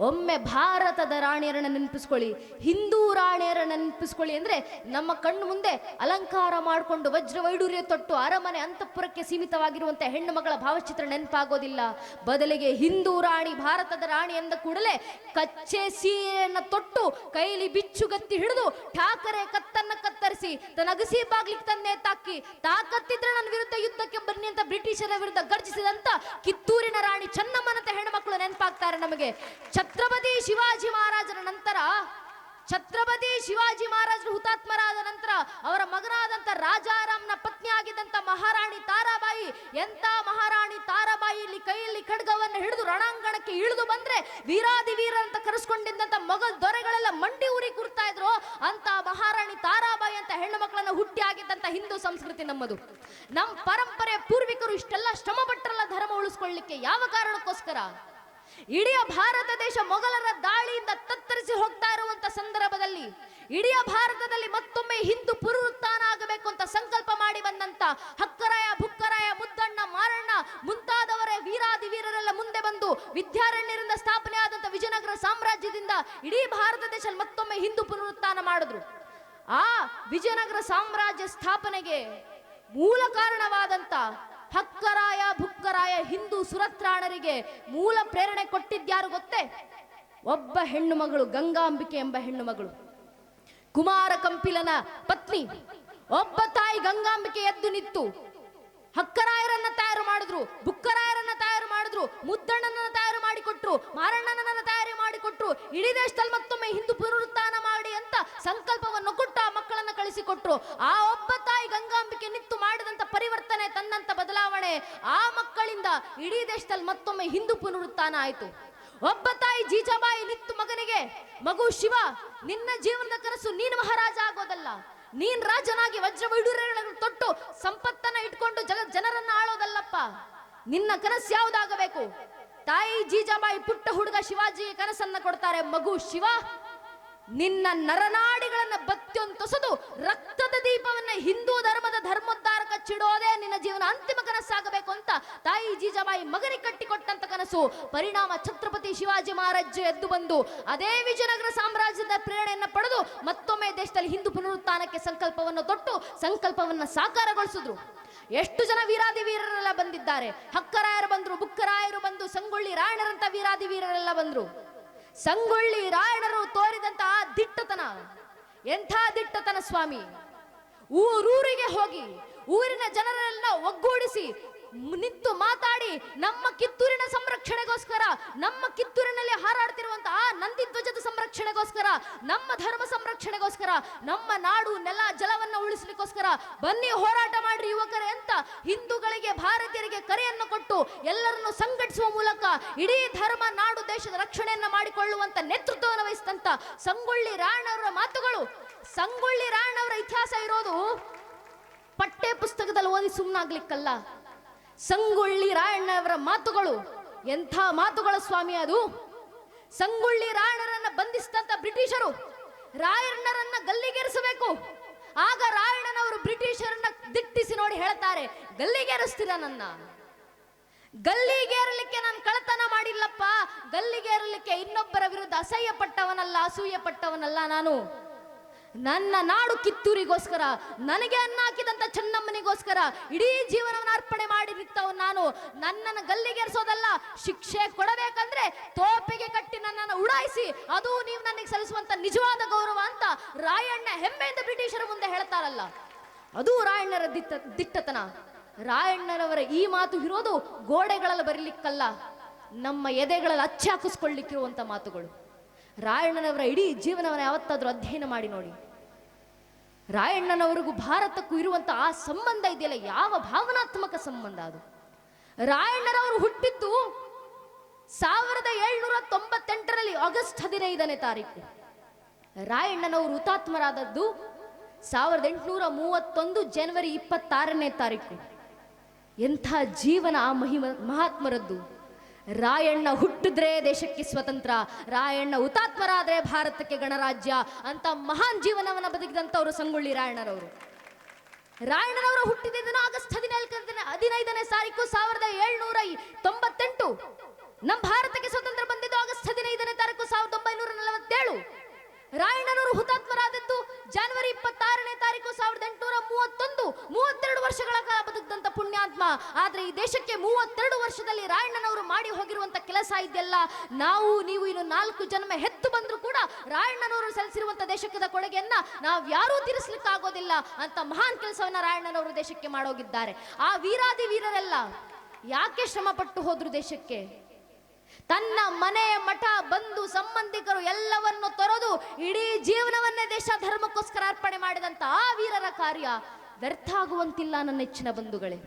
ಒಮ್ಮೆ ಭಾರತದ ರಾಣಿಯರನ್ನು ನೆನಪಿಸ್ಕೊಳ್ಳಿ, ಹಿಂದೂ ರಾಣಿಯರನ್ನು ನೆನಪಿಸ್ಕೊಳ್ಳಿ ಅಂದರೆ ನಮ್ಮ ಕಣ್ಣು ಮುಂದೆ ಅಲಂಕಾರ ಮಾಡಿಕೊಂಡು ವಜ್ರ ವೈಡೂರ್ಯ ತೊಟ್ಟು ಅರಮನೆ ಅಂತಃಪುರಕ್ಕೆ ಸೀಮಿತವಾಗಿರುವಂಥ ಹೆಣ್ಣು ಮಗಳ ಭಾವಚಿತ್ರ ನೆನಪಾಗೋದಿಲ್ಲ. ಬದಲಿಗೆ ಹಿಂದೂ ರಾಣಿ ಭಾರತದ ರಾಣಿ ಎಂದ ಕೂಡಲೇ ಕಚ್ಚೆ ಸೀರೆಯನ್ನು ತೊಟ್ಟು ಕೈಲಿ ಬಿಚ್ಚುಗತ್ತಿ ಹಿಡಿದು ಠಾಕರೆ ಕತ್ತನ್ನ ಕತ್ತರಿಸಿ ತನ್ನ ಅಗಸಿ ಬಾಗ್ಲಿಗೆ ತನ್ನೇ ತಾಕಿ ತಾಕತ್ತಿದ್ರೆ ನನ್ನ ವಿರುದ್ಧ ಯುದ್ಧಕ್ಕೆ ಬನ್ನಿ ಅಂತ ಬ್ರಿಟಿಷರ ವಿರುದ್ಧ ಗರ್ಜಿಸಿದಂತ ಕಿತ್ತೂರಿನ ರಾಣಿ ಚನ್ನಮ್ಮನಂತ ಹೆಣ್ಮಕ್ಳು ನೆನಪಾಗ್ತಾರೆ ನಮಗೆ. ಛತ್ರಪತಿ ಶಿವಾಜಿ ಮಹಾರಾಜರ ನಂತರ ಛತ್ರಪತಿ ಶಿವಾಜಿ ಮಹಾರಾಜರು ಹುತಾತ್ಮರಾದ ನಂತರ ಅವರ ಮಗನಾದಂತ ರಾಜಾರಾಮ್ನ ಪತ್ನಿ ಆಗಿದ್ದಂಥ ಮಹಾರಾಣಿ ತಾರಾಬಾಯಿ ಎಂತ ಮಹಾರಾಣಿ ತಾರಾಬಾಯಿ ಇಲ್ಲಿ ಕೈಯಲ್ಲಿ ಖಡ್ಗವನ್ನು ಹಿಡಿದು ರಣಾಂಗಣಕ್ಕೆ ಇಳಿದು ಬಂದ್ರೆ ವೀರಾದಿ ವೀರ ಅಂತ ಕರೆಸ್ಕೊಂಡಿದ್ದಂತ ಮಗ ದೊರೆಗಳೆಲ್ಲ ಮಂಡಿ ಉರಿ ಕೂರ್ತಾ ಇದ್ರು. ಅಂತ ಮಹಾರಾಣಿ ತಾರಾಬಾಯಿ ಅಂತ ಹೆಣ್ಣು ಮಕ್ಕಳನ್ನ ಹುಟ್ಟಿ ಆಗಿದ್ದಂಥ ಹಿಂದೂ ಸಂಸ್ಕೃತಿ ನಮ್ಮದು. ನಮ್ಮ ಪರಂಪರೆ ಪೂರ್ವಿಕರು ಇಷ್ಟೆಲ್ಲ ಶ್ರಮ ಪಟ್ಟರಲ್ಲ ಧರ್ಮ ಉಳಿಸ್ಕೊಳ್ಳಿಕ್ಕೆ ಯಾವ ಕಾರಣಕ್ಕೋಸ್ಕರ? ಇಡೀ ಭಾರತ ದೇಶ ಮೊಘಲರ ದಾಳಿಯಿಂದ ತತ್ತರಿಸಿ ಹೋಗ್ತಾ ಇರುವಂತ ಸಂದರ್ಭದಲ್ಲಿ ಇಡೀ ಭಾರತದಲ್ಲಿ ಮತ್ತೊಮ್ಮೆ ಹಿಂದೂ ಪುನರುತ್ಥಾನ ಆಗಬೇಕು ಅಂತ ಸಂಕಲ್ಪ ಮಾಡಿ ಬಂದಂತ ಹಕ್ಕರಾಯ ಬುಕ್ಕರಾಯ ಮುದ್ದಣ್ಣ, ಮಾರಣ್ಣ ಮುಂತಾದವರೇ ವೀರಾದಿ ವೀರರೆಲ್ಲ ಮುಂದೆ ಬಂದು ವಿದ್ಯಾರಣ್ಯರಿಂದ ಸ್ಥಾಪನೆ ಆದಂತ ವಿಜಯನಗರ ಸಾಮ್ರಾಜ್ಯದಿಂದ ಇಡೀ ಭಾರತ ದೇಶ ಮತ್ತೊಮ್ಮೆ ಹಿಂದೂ ಪುನರುತ್ಥಾನ ಮಾಡಿದ್ರು. ಆ ವಿಜಯನಗರ ಸಾಮ್ರಾಜ್ಯ ಸ್ಥಾಪನೆಗೆ ಮೂಲ ಕಾರಣವಾದಂತ ಹಕ್ಕರಾಯ ಭುಕ್ಕರಾಯ ಹಿಂದೂ ಸುರತ್ರಾಣರಿಗೆ ಮೂಲ ಪ್ರೇರಣೆ ಕೊಟ್ಟಿದ್ಯಾರು ಗೊತ್ತೇ? ಒಬ್ಬ ಹೆಣ್ಣು ಮಗಳು, ಗಂಗಾಂಬಿಕೆ ಎಂಬ ಹೆಣ್ಣು ಮಗಳು. ಕುಮಾರ ಕಂಪಿಲನ ಪತ್ನಿ. ಒಬ್ಬ ತಾಯಿ ಗಂಗಾಂಬಿಕೆ ಎದ್ದು ನಿಂತು. ಹಕ್ಕರಾಯರನ್ನ ತಯಾರು ಮಾಡಿದ್ರು, ಬುಕ್ಕರಾಯರನ್ನ ತಯಾರು ಮಾಡಿದ್ರು, ಮುದ್ದಣ್ಣನನ್ನ ತಯಾರು ಮಾಡಿಕೊಟ್ರು, ಮಾರಣ್ಣನನ್ನ ತಯಾರು ಮಾಡಿಕೊಟ್ರು, ಇಡೀ ದೇಶದಲ್ಲಿ ಮತ್ತೊಮ್ಮೆ ಹಿಂದೂ ಪುನರುತ್ಥಾನ ಮಾಡಿ ಅಂತ ಸಂಕಲ್ಪವನ್ನು ಕೊಟ್ಟು ಆ ಮಕ್ಕಳನ್ನ ಕಳಿಸಿಕೊಟ್ರು. ಆ ಒಬ್ಬ ತಾಯಿ ಗಂಗಾಂಬಿಕೆ ನಿಂತು ಮಾಡಿದಂತ ಪರಿವರ್ತನೆ, ತಂದಂತ ಬದಲಾವಣೆ, ಆ ಮಕ್ಕಳಿಂದ ಇಡೀ ದೇಶದಲ್ಲಿ ಮತ್ತೊಮ್ಮೆ ಹಿಂದೂ ಪುನರುತ್ಥಾನ ಆಯಿತು. ಒಬ್ಬ ತಾಯಿ ಜೀಜಾಬಾಯಿ ನಿತ್ತು ಮಗನಿಗೆ, ಮಗು ಶಿವ, ನಿನ್ನ ಜೀವನದ ಕನಸು ನೀನು ಮಹಾರಾಜ ಆಗೋದಲ್ಲ. ನೀನ್ ರಾಜನಾಗಿ ವಜ್ರ ವೈಡೂರ್ಯಗಳನ್ನು ತೊಟ್ಟು ಸಂಪತ್ತನ್ನ ಇಟ್ಕೊಂಡು ಜಗ ಜನರನ್ನ ಆಳೋದಲ್ಲಪ್ಪ. ನಿನ್ನ ಕನಸು ಯಾವ್ದಾಗಬೇಕು? ತಾಯಿ ಜೀಜಾಬಾಯಿ ಪುಟ್ಟ ಹುಡುಗ ಶಿವಾಜಿಗೆ ಕನಸನ್ನ ಕೊಡ್ತಾರೆ ಮಗು ಶಿವ. ನಿನ್ನ ನರನಾಡಿಗಳನ್ನ ಬತ್ಯೊಂತೊಸದು ರಕ್ತದ ದೀಪವನ್ನ ಹಿಂದೂ ಧರ್ಮದ ಧರ್ಮೋದ್ಧಾರಕ ಚಿಡೋದೇ ನಿನ್ನ ಜೀವನ ಅಂತಿಮ ಕನಸಾಗಬೇಕು ಅಂತ ತಾಯಿ ಜೀಜಾಬಾಯಿ ಮಗನಿಗೆ ಕಟ್ಟಿಕೊಟ್ಟಂತ ಕನಸು. ಪರಿಣಾಮ ಛತ್ರಪತಿ ಶಿವಾಜಿ ಮಹಾರಾಜ ಎದ್ದು ಬಂದು ಅದೇ ವಿಜಯನಗರ ಸಾಮ್ರಾಜ್ಯದ ಪ್ರೇರಣೆಯನ್ನ ಪಡೆದು ಮತ್ತೊಮ್ಮೆ ದೇಶದಲ್ಲಿ ಹಿಂದೂ ಪುನರುತ್ಥಾನಕ್ಕೆ ಸಂಕಲ್ಪವನ್ನು ತೊಟ್ಟು ಸಂಕಲ್ಪವನ್ನ ಸಾಕಾರಗೊಳಿಸಿದ್ರು. ಎಷ್ಟು ಜನ ವೀರಾದಿ ವೀರರೆಲ್ಲ ಬಂದಿದ್ದಾರೆ. ಹಕ್ಕರಾಯರು ಬಂದ್ರು, ಬುಕ್ಕರಾಯರು ಬಂದು, ಸಂಗೊಳ್ಳಿ ರಾಯಣರಂತ ವೀರಾದಿ ವೀರರೆಲ್ಲ ಬಂದ್ರು. ಸಂಗೊಳ್ಳಿ ರಾಯಣರು ತೋರಿದಂತಹ ದಿಟ್ಟತನ. ಎಂಥ ದಿಟ್ಟತನ ಸ್ವಾಮಿ? ಊರೂರಿಗೆ ಹೋಗಿ ಊರಿನ ಜನರೆಲ್ಲ ಒಗ್ಗೂಡಿಸಿ ನಿಂತು ಮಾತಾಡಿ ನಮ್ಮ ಕಿತ್ತೂರಿನ ಸಂರಕ್ಷಣೆಗೋಸ್ಕರ, ನಮ್ಮ ಕಿತ್ತೂರಿನಲ್ಲಿ ಹಾರಾಡ್ತಿರುವಂತಹ ನಂದಿ ಧ್ವಜದ ಸಂರಕ್ಷಣೆಗೋಸ್ಕರ, ನಮ್ಮ ಧರ್ಮ ಸಂರಕ್ಷಣೆಗೋಸ್ಕರ, ನಮ್ಮ ನಾಡು ನೆಲ ಜಲವನ್ನ ಉಳಿಸಲಿಕ್ಕೋಸ್ಕರ ಬನ್ನಿ ಹೋರಾಟ ಮಾಡ್ರಿ ಯುವಕರೇ ಅಂತ ಹಿಂದೂಗಳಿಗೆ, ಭಾರತೀಯರಿಗೆ ಕರೆಯನ್ನು ಕೊಟ್ಟು ಎಲ್ಲರನ್ನು ಸಂಘಟಿಸುವ ಮೂಲಕ ಇಡೀ ಧರ್ಮ, ನಾಡು, ದೇಶದ ರಕ್ಷಣೆಯನ್ನು ಮಾಡಿಕೊಳ್ಳುವಂತ ನೇತೃತ್ವವನ್ನು ವಹಿಸಿದಂತ ಸಂಗೊಳ್ಳಿ ರಾಯಣ್ಣವರ ಮಾತುಗಳು. ಸಂಗೊಳ್ಳಿ ರಾಯಣ್ಣವರ ಇತಿಹಾಸ ಇರೋದು ಪಠ್ಯ ಪುಸ್ತಕದಲ್ಲಿ ಓದಿ ಸುಮ್ಮನಾಗ್ಲಿಕ್ಕಲ್ಲ ಸಂಗೊಳ್ಳಿ ರಾಯಣ್ಣವರ ಮಾತುಗಳು. ಎಂಥ ಮಾತುಗಳ ಸ್ವಾಮಿ ಅದು? ಸಂಗೊಳ್ಳಿ ರಾಯಣ್ಣರನ್ನ ಬಂಧಿಸಿದಂತ ಬ್ರಿಟಿಷರು ರಾಯಣ್ಣರನ್ನ ಗಲ್ಲಿಗೇರಿಸಬೇಕು. ಆಗ ರಾಯಣ್ಣನವರು ಬ್ರಿಟಿಷರನ್ನ ದಿಟ್ಟಿಸಿ ನೋಡಿ ಹೇಳ್ತಾರೆ, ಗಲ್ಲಿಗೇರಿಸ್ತೀರ ನನ್ನ? ಗಲ್ಲಿಗೇರಲಿಕ್ಕೆ ನಾನು ಕಳತನ ಮಾಡಿಲ್ಲಪ್ಪ. ಗಲ್ಲಿಗೇರಲಿಕ್ಕೆ ಇನ್ನೊಬ್ಬರ ವಿರುದ್ಧ ಅಸಹ್ಯ ಪಟ್ಟವನಲ್ಲ ಅಸೂಯ ಪಟ್ಟವನಲ್ಲ ನಾನು. ನನ್ನ ನಾಡು ಕಿತ್ತೂರಿಗೋಸ್ಕರ, ನನಗೆ ಅನ್ನ ಹಾಕಿದಂತ ಚೆನ್ನಮ್ಮನಿಗೋಸ್ಕರ ಇಡೀ ಜೀವನವನ್ನು ಅರ್ಪಣೆ ಮಾಡಿ ನಾನು. ನನ್ನನ್ನು ಗಲ್ಲಿಗೇರಿಸೋದಲ್ಲ, ಶಿಕ್ಷೆ ಕೊಡಬೇಕಂದ್ರೆ ತೋಪಿಗೆ ಕಟ್ಟಿ ನನ್ನನ್ನು ಉಡಾಯಿಸಿ, ಅದು ನೀವು ನನಗೆ ಸಲ್ಲಿಸುವಂತ ನಿಜವಾದ ಗೌರವ ಅಂತ ರಾಯಣ್ಣ ಹೆಮ್ಮೆಯಿಂದ ಬ್ರಿಟಿಷರ ಮುಂದೆ ಹೇಳ್ತಾರಲ್ಲ. ಅದು ರಾಯಣ್ಣರ ದಿಟ್ಟ, ದಿಟ್ಟತನ. ರಾಯಣ್ಣನವರ ಈ ಮಾತು ಇರೋದು ಗೋಡೆಗಳಲ್ಲಿ ಬರಲಿಕ್ಕಲ್ಲ, ನಮ್ಮ ಎದೆಗಳಲ್ಲಿ ಅಚ್ಚಿ ಮಾತುಗಳು. ರಾಯಣ್ಣನವರ ಇಡೀ ಜೀವನವನ್ನು ಯಾವತ್ತಾದರೂ ಅಧ್ಯಯನ ಮಾಡಿ ನೋಡಿ. ರಾಯಣ್ಣನವರಿಗೂ ಭಾರತಕ್ಕೂ ಇರುವಂತ ಆ ಸಂಬಂಧ ಇದೆಯಲ್ಲ? ಯಾವ ಭಾವನಾತ್ಮಕ ಸಂಬಂಧ ಅದು? ರಾಯಣ್ಣನವರು ಹುಟ್ಟಿದ್ದು ಸಾವಿರದ ಏಳ್ನೂರ ತೊಂಬತ್ತೆಂಟರಲ್ಲಿ ಆಗಸ್ಟ್ ಹದಿನೈದನೇ ತಾರೀಕು. ರಾಯಣ್ಣನವರು ಹುತಾತ್ಮರಾದದ್ದು ಸಾವಿರದ ಎಂಟುನೂರ ಮೂವತ್ತೊಂದು ಜನವರಿ ಇಪ್ಪತ್ತಾರನೇ ತಾರೀಕು. ಎಂಥ ಜೀವನ ಆ ಮಹಿಮ ಮಹಾತ್ಮರದ್ದು. ರಾಯಣ್ಣ ಹುಟ್ಟಿದ್ರೆ ದೇಶಕ್ಕೆ ಸ್ವತಂತ್ರ, ರಾಯಣ್ಣ ಹುತಾತ್ಮರಾದ್ರೆ ಭಾರತಕ್ಕೆ ಗಣರಾಜ್ಯ ಅಂತ ಮಹಾನ್ ಜೀವನವನ್ನು ಬದುಕಿದಂಥವ್ರು ಸಂಗೊಳ್ಳಿ ರಾಯಣ್ಣರವರು. ರಾಯಣ್ಣನವರು ಹುಟ್ಟಿದ ದಿನ ಆಗಸ್ಟ್ ಹದಿನಾಲ್ಕನೇ, ಹದಿನೈದನೇ ತಾರೀಕು ಸಾವಿರದ ಏಳ್ನೂರ ತೊಂಬತ್ತೆಂಟು. ನಮ್ಮ ಭಾರತಕ್ಕೆ ಸ್ವತಂತ್ರ ಬಂದಿದ್ದು ಆಗಸ್ಟ್ ಹದಿನೈದನೇ ತಾರೀಕು ಸಾವಿರದ ಒಂಬೈನೂರ ನಲವತ್ತೇಳು. ರಾಯಣ್ಣನವರು ಹುತಾತ್ಮರಾದದ್ದು ಜನವರಿ ಇಪ್ಪತ್ತಾರನೇ ತಾರೀಕು ಸಾವಿರದ ಎಂಟುನೂರ ಮೂವತ್ತೊಂದು, ಮೂವತ್ತೆರಡು ವರ್ಷಗಳ ಕಾಲ ಬದುಕಿದಂಥ ಪುಣ್ಯಾತ್ಮ. ಆದರೆ ಈ ದೇಶಕ್ಕೆ ಮೂವತ್ತೆರಡು ವರ್ಷದಲ್ಲಿ ರಾಯಣ್ಣನವರು ಮಾಡಿ ಹೋಗಿರುವಂತ ಕೆಲಸ ಇದೆಯಲ್ಲ? ನಾವು, ನೀವು ಇನ್ನು ನಾಲ್ಕು ಜನ್ಮ ಹೆತ್ತು ಬಂದರೂ ಕೂಡ ರಾಯಣ್ಣನವರು ಸಲ್ಲಿಸಿರುವಂಥ ದೇಶಕ್ಕದ ಕೊಡುಗೆಯನ್ನ ನಾವು ಯಾರೂ ತೀರಿಸಲಿಕ್ಕೆ ಆಗೋದಿಲ್ಲ ಅಂತ ಮಹಾನ್ ಕೆಲಸವನ್ನ ರಾಯಣ್ಣನವರು ದೇಶಕ್ಕೆ ಮಾಡೋಗಿದ್ದಾರೆ. ಆ ವೀರಾದಿ ವೀರರೆಲ್ಲ ಯಾಕೆ ಶ್ರಮ ಪಟ್ಟು ಹೋದ್ರು ದೇಶಕ್ಕೆ? ತನ್ನ ಮನೆ ಮಠ ಬಂಧು ಸಂಬಂಧಿಕರು ಎಲ್ಲವನ್ನು ತೊರೆದು ಇಡೀ ಜೀವನವನ್ನೇ ದೇಶ ಧರ್ಮಕ್ಕೋಸ್ಕರ ಅರ್ಪಣೆ ಮಾಡಿದಂತ ಆ ವೀರರ ಕಾರ್ಯ ವ್ಯರ್ಥ ಆಗುವಂತಿಲ್ಲ ನನ್ನ ನೆಚ್ಚಿನ ಬಂಧುಗಳೇ.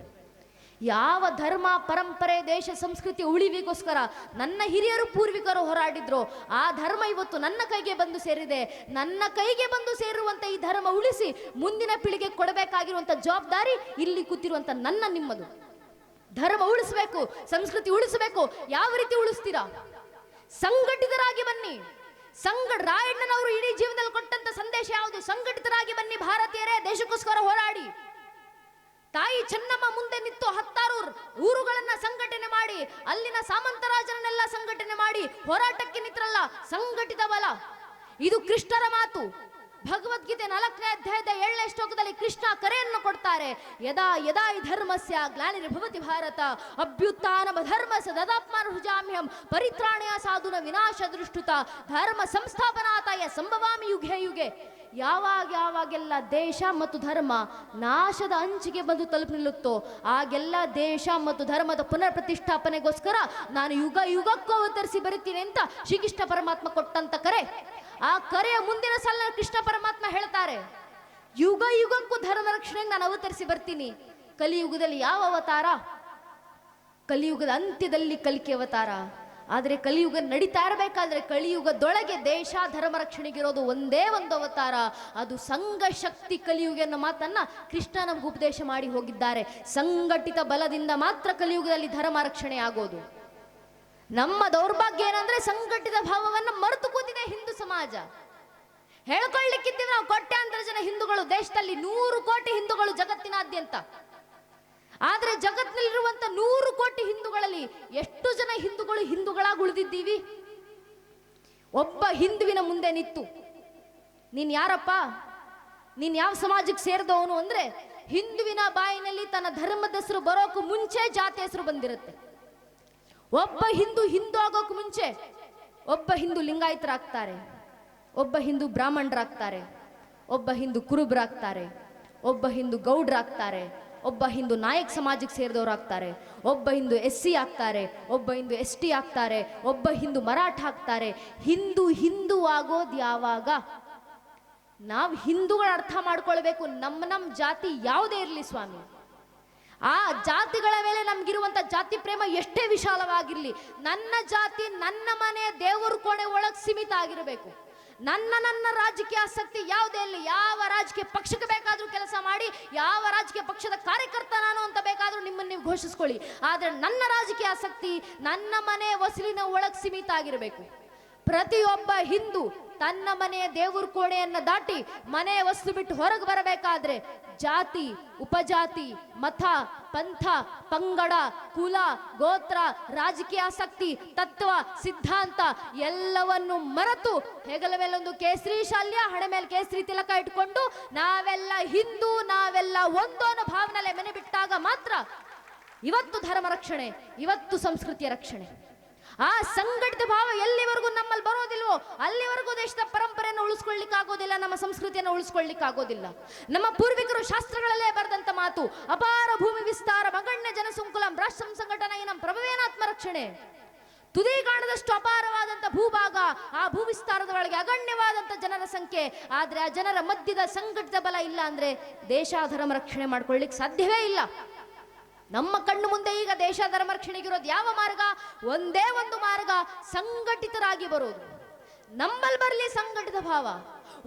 ಯಾವ ಧರ್ಮ, ಪರಂಪರೆ, ದೇಶ, ಸಂಸ್ಕೃತಿ ಉಳಿವಿಗೋಸ್ಕರ ನನ್ನ ಹಿರಿಯರು, ಪೂರ್ವಿಕರು ಹೋರಾಡಿದ್ರು, ಆ ಧರ್ಮ ಇವತ್ತು ನನ್ನ ಕೈಗೆ ಬಂದು ಸೇರಿದೆ. ನನ್ನ ಕೈಗೆ ಬಂದು ಸೇರುವಂತ ಈ ಧರ್ಮ ಉಳಿಸಿ ಮುಂದಿನ ಪೀಳಿಗೆ ಕೊಡಬೇಕಾಗಿರುವಂತ ಜವಾಬ್ದಾರಿ ಇಲ್ಲಿ ಕೂತಿರುವಂತ ನನ್ನ ನಿಮ್ಮದು. ಧರ್ಮ ಉಳಿಸಬೇಕು, ಸಂಸ್ಕೃತಿ ಉಳಿಸಬೇಕು, ಯಾವ ರೀತಿ ಉಳಿಸ್ತೀರಾ? ಸಂಘಟಿತರಾಗಿ ಬನ್ನಿ. ಸಂಘ ರಾಯಣ್ಣನವರು ಇಡೀ ಜೀವನದಲ್ಲಿ ಕೊಟ್ಟಂತ ಸಂದೇಶ ಯಾವುದು? ಸಂಘಟಿತರಾಗಿ ಬನ್ನಿ ಭಾರತೀಯರೇ, ದೇಶಕ್ಕೋಸ್ಕರ ಹೋರಾಡಿ. ತಾಯಿ ಚೆನ್ನಮ್ಮ ಮುಂದೆ ನಿಂತು ಹತ್ತಾರು ಊರುಗಳನ್ನ ಸಂಘಟನೆ ಮಾಡಿ, ಅಲ್ಲಿನ ಸಾಮಂತರಾಜನನ್ನೆಲ್ಲ ಸಂಘಟನೆ ಮಾಡಿ ಹೋರಾಟಕ್ಕೆ ನಿಂತರಲ್ಲ ಸಂಘಟಿತ ಬಲ ಇದು ಕೃಷ್ಣರ ಮಾತು. ಭಗವದ್ಗೀತೆ ನಾಲ್ಕನೇ ಅಧ್ಯಾಯದ ಏಳನೇ ಶ್ಲೋಕದಲ್ಲಿ ಕೃಷ್ಣ ಕರೆಯನ್ನು ಕೊಡ್ತಾರೆ. ಯದಾ ಯದಾ ಈ ಧರ್ಮಸ್ಯ ಗ್ಲಾನಿರ್ಭವತಿ ಭಾರತ, ಅಭ್ಯುತ್ಥಾನಮ ಧರ್ಮಸ ದದಾತ್ಮಾನುಜಾಮ್ಯಹಂ ಪರಿತ್ರಾಣಯ ಸಾಧುನ ವಿನಾಶ ದೃಷ್ಟುತ ಧರ್ಮ ಸಂಸ್ಥಾಪನಾತಾಯ ಸಂಭವಾಮಿ ಯುಗೆ ಯುಗೆ. ಯಾವಾಗ ಯಾವಾಗೆಲ್ಲ ದೇಶ ಮತ್ತು ಧರ್ಮ ನಾಶದ ಅಂಚಿಗೆ ಬಂದು ತಲುಪಿ ನಿಲ್ಲುತ್ತೋ, ಆಗೆಲ್ಲ ದೇಶ ಮತ್ತು ಧರ್ಮದ ಪುನರ್ ಪ್ರತಿಷ್ಠಾಪನೆಗೋಸ್ಕರ ನಾನು ಯುಗ ಯುಗಕ್ಕೂ ಅವತರಿಸಿ ಬರುತ್ತೀನಿ ಅಂತ ಶ್ರೀಕೃಷ್ಣ ಪರಮಾತ್ಮ ಕೊಟ್ಟಂತ ಕರೆ. ಆ ಕರೆಯ ಮುಂದಿನ ಸಲ ಕೃಷ್ಣ ಪರಮಾತ್ಮ ಹೇಳ್ತಾರೆ, ಯುಗ ಯುಗಕ್ಕೂ ಧರ್ಮ ರಕ್ಷಣೆಗೆ ನಾನು ಅವತರಿಸಿ ಬರ್ತೀನಿ. ಕಲಿಯುಗದಲ್ಲಿ ಯಾವ ಅವತಾರ? ಕಲಿಯುಗದ ಅಂತ್ಯದಲ್ಲಿ ಕಲಿಕೆ ಅವತಾರ. ಆದರೆ ಕಲಿಯುಗ ನಡೀತಾ ಇರಬೇಕಾದ್ರೆ ಕಲಿಯುಗದೊಳಗೆ ದೇಶ, ಧರ್ಮ ರಕ್ಷಣೆಗಿರೋದು ಒಂದೇ ಒಂದು ಅವತಾರ. ಅದು ಸಂಘ ಶಕ್ತಿ ಕಲಿಯುಗ ಅನ್ನೋ ಮಾತನ್ನ ಕೃಷ್ಣ ನಮ್ಗೆ ಉಪದೇಶ ಮಾಡಿ ಹೋಗಿದ್ದಾರೆ. ಸಂಘಟಿತ ಬಲದಿಂದ ಮಾತ್ರ ಕಲಿಯುಗದಲ್ಲಿ ಧರ್ಮ ರಕ್ಷಣೆ ಆಗೋದು. ನಮ್ಮ ದೌರ್ಭಾಗ್ಯ ಏನಂದ್ರೆ ಸಂಘಟಿತ ಭಾವವನ್ನು ಮರೆತು ಕೂತಿದೆ ಹಿಂದೂ ಸಮಾಜ. ಹೇಳ್ಕೊಳ್ಳಿಕ್ಕಿದ್ದೀವಿ ನಾವು ಕೋಟ್ಯಾಂತರ ಜನ ಹಿಂದೂಗಳು, ದೇಶದಲ್ಲಿ ನೂರು ಕೋಟಿ ಹಿಂದೂಗಳು ಜಗತ್ತಿನಾದ್ಯಂತ. ಆದ್ರೆ ಜಗತ್ತಿನಲ್ಲಿರುವಂತ ನೂರು ಕೋಟಿ ಹಿಂದೂಗಳಲ್ಲಿ ಎಷ್ಟು ಜನ ಹಿಂದೂಗಳು ಹಿಂದೂಗಳಾಗಿ ಉಳಿದಿದ್ದೀವಿ? ಒಬ್ಬ ಹಿಂದುವಿನ ಮುಂದೆ ನಿಂತು. ನೀನ್ ಯಾರಪ್ಪ? ನೀನ್ ಯಾವ ಸಮಾಜಕ್ಕೆ ಸೇರಿದವನು ಅಂದ್ರೆ ಹಿಂದುವಿನ ಬಾಯಿನಲ್ಲಿ ತನ್ನ ಧರ್ಮದ ಹೆಸರು ಬರೋಕು ಮುಂಚೆ ಜಾತಿ ಹೆಸರು ಬಂದಿರುತ್ತೆ. ಒಬ್ಬ ಹಿಂದೂ ಹಿಂದೂ ಆಗೋಕ್ ಮುಂಚೆ ಒಬ್ಬ ಹಿಂದೂ ಲಿಂಗಾಯತರಾಗ್ತಾರೆ, ಒಬ್ಬ ಹಿಂದೂ ಬ್ರಾಹ್ಮಣರಾಗ್ತಾರೆ, ಒಬ್ಬ ಹಿಂದೂ ಕುರುಬ್ರಾಗ್ತಾರೆ, ಒಬ್ಬ ಹಿಂದೂ ಗೌಡ್ರಾಗ್ತಾರೆ, ಒಬ್ಬ ಹಿಂದೂ ನಾಯಕ್ ಸಮಾಜಕ್ಕೆ ಸೇರಿದವರಾಗ್ತಾರೆ, ಒಬ್ಬ ಹಿಂದೂ ಎಸ್ ಸಿ ಆಗ್ತಾರೆ, ಒಬ್ಬ ಹಿಂದೂ ಎಸ್ ಟಿ ಆಗ್ತಾರೆ, ಒಬ್ಬ ಹಿಂದೂ ಮರಾಠ ಆಗ್ತಾರೆ. ಹಿಂದೂ ಹಿಂದೂ ಆಗೋದು ಯಾವಾಗ? ನಾವು ಹಿಂದೂಗಳ ಅರ್ಥ ಮಾಡ್ಕೊಳ್ಬೇಕು. ನಮ್ಮ ನಮ್ಮ ಜಾತಿ ಯಾವುದೇ ಇರಲಿ ಸ್ವಾಮಿ. ಆ ಜಾತಿಗಳ ಮೇಲೆ ನಮ್ಗಿರುವಂತ ಜಾತಿ ಪ್ರೇಮ ಎಷ್ಟೇ ವಿಶಾಲವಾಗಿರ್ಲಿ, ನನ್ನ ಜಾತಿ, ನನ್ನ ಮನೆ ದೇವರ ಕೋಣೆ ಒಳಗೆ ಸೀಮಿತ ಆಗಿರಬೇಕು. ನನ್ನ ನನ್ನ ರಾಜಕೀಯ ಆಸಕ್ತಿ ಯಾವುದೇ ಇರಲಿ, ಯಾವ ರಾಜಕೀಯ ಪಕ್ಷಕ್ಕೆ ಬೇಕಾದರೂ ಕೆಲಸ ಮಾಡಿ, ಯಾವ ರಾಜಕೀಯ ಪಕ್ಷದ ಕಾರ್ಯಕರ್ತ ನಾನು ಅಂತ ಬೇಕಾದರೂ ನಿಮ್ಮನ್ನು ನೀವು ಘೋಷಿಸ್ಕೊಳ್ಳಿ. ಆದರೆ ನನ್ನ ರಾಜಕೀಯ ಆಸಕ್ತಿ ನನ್ನ ಮನೆ ವಸೂಲಿನ ಒಳಗೆ ಸೀಮಿತ ಆಗಿರಬೇಕು. ಪ್ರತಿಯೊಬ್ಬ ಹಿಂದೂ ತನ್ನ ಮನೆಯ ದೇವ್ರ ಕೋಣೆಯನ್ನ ದಾಟಿ ಮನೆಯ ವಸ್ತು ಬಿಟ್ಟು ಹೊರಗೆ ಬರಬೇಕಾದ್ರೆ ಜಾತಿ, ಉಪಜಾತಿ, ಮತ, ಪಂಥ, ಪಂಗಡ, ಕುಲ, ಗೋತ್ರ, ರಾಜಕೀಯ ಆಸಕ್ತಿ, ತತ್ವ, ಸಿದ್ಧಾಂತ ಎಲ್ಲವನ್ನು ಮರೆತು ಹೆಗಲ ಮೇಲೊಂದು ಕೇಸರಿ ಶಾಲ್ಯ, ಹಣೆ ಮೇಲೆ ಕೇಸರಿ ತಿಲಕ ಇಟ್ಕೊಂಡು ನಾವೆಲ್ಲ ಹಿಂದೂ, ನಾವೆಲ್ಲ ಒಂದು ಅನ್ನೋ ಭಾವನೆಲೆ ಮನೆ ಬಿಟ್ಟಾಗ ಮಾತ್ರ ಇವತ್ತು ಧರ್ಮ ರಕ್ಷಣೆ, ಇವತ್ತು ಸಂಸ್ಕೃತಿಯ ರಕ್ಷಣೆ. ಆ ಸಂಘಟಿತ ಭಾವ ಎಲ್ಲಿವರೆಗೂ ನಮ್ಮಲ್ಲಿ ಬರೋದಿಲ್ವೋ ಅಲ್ಲಿವರೆಗೂ ದೇಶದ ಪರಂಪರೆಯನ್ನು ಉಳಿಸ್ಕೊಳ್ಳಿಕ್ಕೆ ಆಗೋದಿಲ್ಲ ನಮ್ಮ ಸಂಸ್ಕೃತಿಯನ್ನು ಉಳಿಸ್ಕೊಳ್ಳಿಕ್ಕೆ ಆಗೋದಿಲ್ಲ ನಮ್ಮ ಪೂರ್ವಿಕರು ಶಾಸ್ತ್ರಗಳಲ್ಲೇ ಬರೆದಂತ ಮಾತು, ಅಪಾರ ಭೂಮಿ ವಿಸ್ತಾರ, ಮಗಣ್ಯ ಜನಸಂಕುಲಂ, ರಾಷ್ಟ್ರ ಸಂಘಟನಾ ನಮ್ಮ ಪ್ರಭವೇನಾತ್ಮ ರಕ್ಷಣೆ. ತುದಿ ಕಾಣದಷ್ಟು ಅಪಾರವಾದಂತ ಭೂಭಾಗ ಆ ಭೂವಿಸ್ತಾರದ ಒಳಗೆ ಅಗಣ್ಯವಾದಂತ ಜನರ ಸಂಖ್ಯೆ. ಆದ್ರೆ ಆ ಜನರ ಮಧ್ಯದ ಸಂಘಟಿತ ಬಲ ಇಲ್ಲ ಅಂದ್ರೆ ದೇಶಾಧರ್ಮ ರಕ್ಷಣೆ ಮಾಡ್ಕೊಳ್ಳಿಕ್ ಸಾಧ್ಯವೇ ಇಲ್ಲ. ನಮ್ಮ ಕಣ್ಣು ಮುಂದೆ ಈಗ ದೇಶ ಧರ್ಮ ರಕ್ಷಣೆಗಿರೋದು ಯಾವ ಮಾರ್ಗ? ಒಂದೇ ಒಂದು ಮಾರ್ಗ, ಸಂಘಟಿತರಾಗಿ ಬರೋದು. ನಮ್ಮಲ್ಲಿ ಬರಲಿ ಸಂಘಟಿತ ಭಾವ.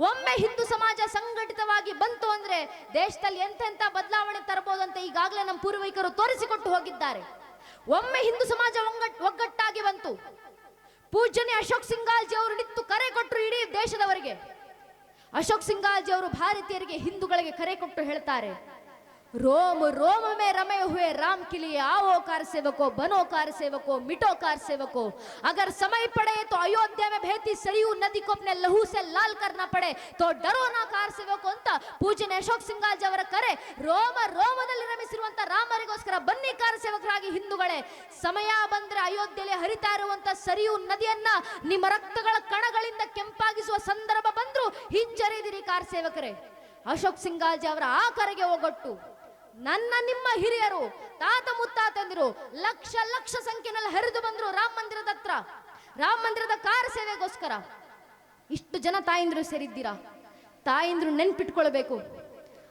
ಒಮ್ಮೆ ಹಿಂದೂ ಸಮಾಜ ಸಂಘಟಿತವಾಗಿ ಬಂತು ಅಂದ್ರೆ ದೇಶದಲ್ಲಿ ಎಂತೆಂತ ಬದಲಾವಣೆ ತರಬಹುದು ಅಂತ ಈಗಾಗಲೇ ನಮ್ಮ ಪೂರ್ವಿಕರು ತೋರಿಸಿಕೊಟ್ಟು ಹೋಗಿದ್ದಾರೆ. ಒಮ್ಮೆ ಹಿಂದೂ ಸಮಾಜ ಒಗ್ಗಟ್, ಒಗ್ಗಟ್ಟಾಗಿ ಬಂತು. ಪೂಜ್ಯನೇ ಅಶೋಕ್ ಸಿಂಗಾಲ್ಜಿ ಅವರು ನಿಂತು ಕರೆ ಕೊಟ್ಟರು ಇಡೀ ದೇಶದವರಿಗೆ. ಅಶೋಕ್ ಸಿಂಗಾಲ್ಜಿ ಅವರು ಭಾರತೀಯರಿಗೆ ಹಿಂದೂಗಳಿಗೆ ಕರೆ ಕೊಟ್ಟು ಹೇಳ್ತಾರೆ ರೋಮ್ रोम में रमे हुए राम के लिए आओ कार सेवको बनो कार सेवको मिटो कार सेवको अगर समय पड़े तो अयोध्या में बहती सरयू नदी को अपने लहू से लाल करना पड़े तो डरो ना कार ಅಂತ ಪೂಜನೆ ಅಶೋಕ್ ಸಿಂಗಾಲ್ಜವರ ಕರೆ. ರೋಮ, ರೋಮದಲ್ಲಿ ರಮಿಸಿರುವಂತ ರಾಮರಿಗೋಸ್ಕರ ಬನ್ನಿ ಕಾರ್ ಸೇವಕರಾಗಿ ಹಿಂದೂಗಳೇ. ಸಮಯ ಬಂದ್ರೆ ಅಯೋಧ್ಯೆಯಲ್ಲಿ ಹರಿತಾ ಇರುವಂತ ಸರಿಯು ನದಿಯನ್ನ ನಿಮ್ಮ ರಕ್ತಗಳ ಕಣಗಳಿಂದ ಕೆಂಪಾಗಿಸುವ ಸಂದರ್ಭ ಬಂದ್ರು ಹಿಂಜರಿದಿರಿ ಕಾರ್ ಸೇವಕರೇ. ಅಶೋಕ್ ಸಿಂಗಾಲ್ಜಿ ಅವರ ಆ ಕರೆಗೆ ಒಗೊಟ್ಟು ನನ್ನ ನಿಮ್ಮ ಹಿರಿಯರು, ತಾತ ಮುತ್ತಾತಂದಿರು, ಲಕ್ಷ ಲಕ್ಷ ಸಂಖ್ಯೆನಲ್ಲಿ ಹರಿದು ಬಂದ್ರು ರಾಮ ಮಂದಿರದ ಹತ್ರ. ರಾಮ ಮಂದಿರದ ಕಾರ ಸೇವೆಗೋಸ್ಕರ. ಇಷ್ಟು ಜನ ತಾಯಿಂದ್ರು ಸೇರಿದ್ದೀರಾ? ತಾಯಿಂದ್ರು ನೆನ್ಪಿಟ್ಕೊಳ್ಬೇಕು.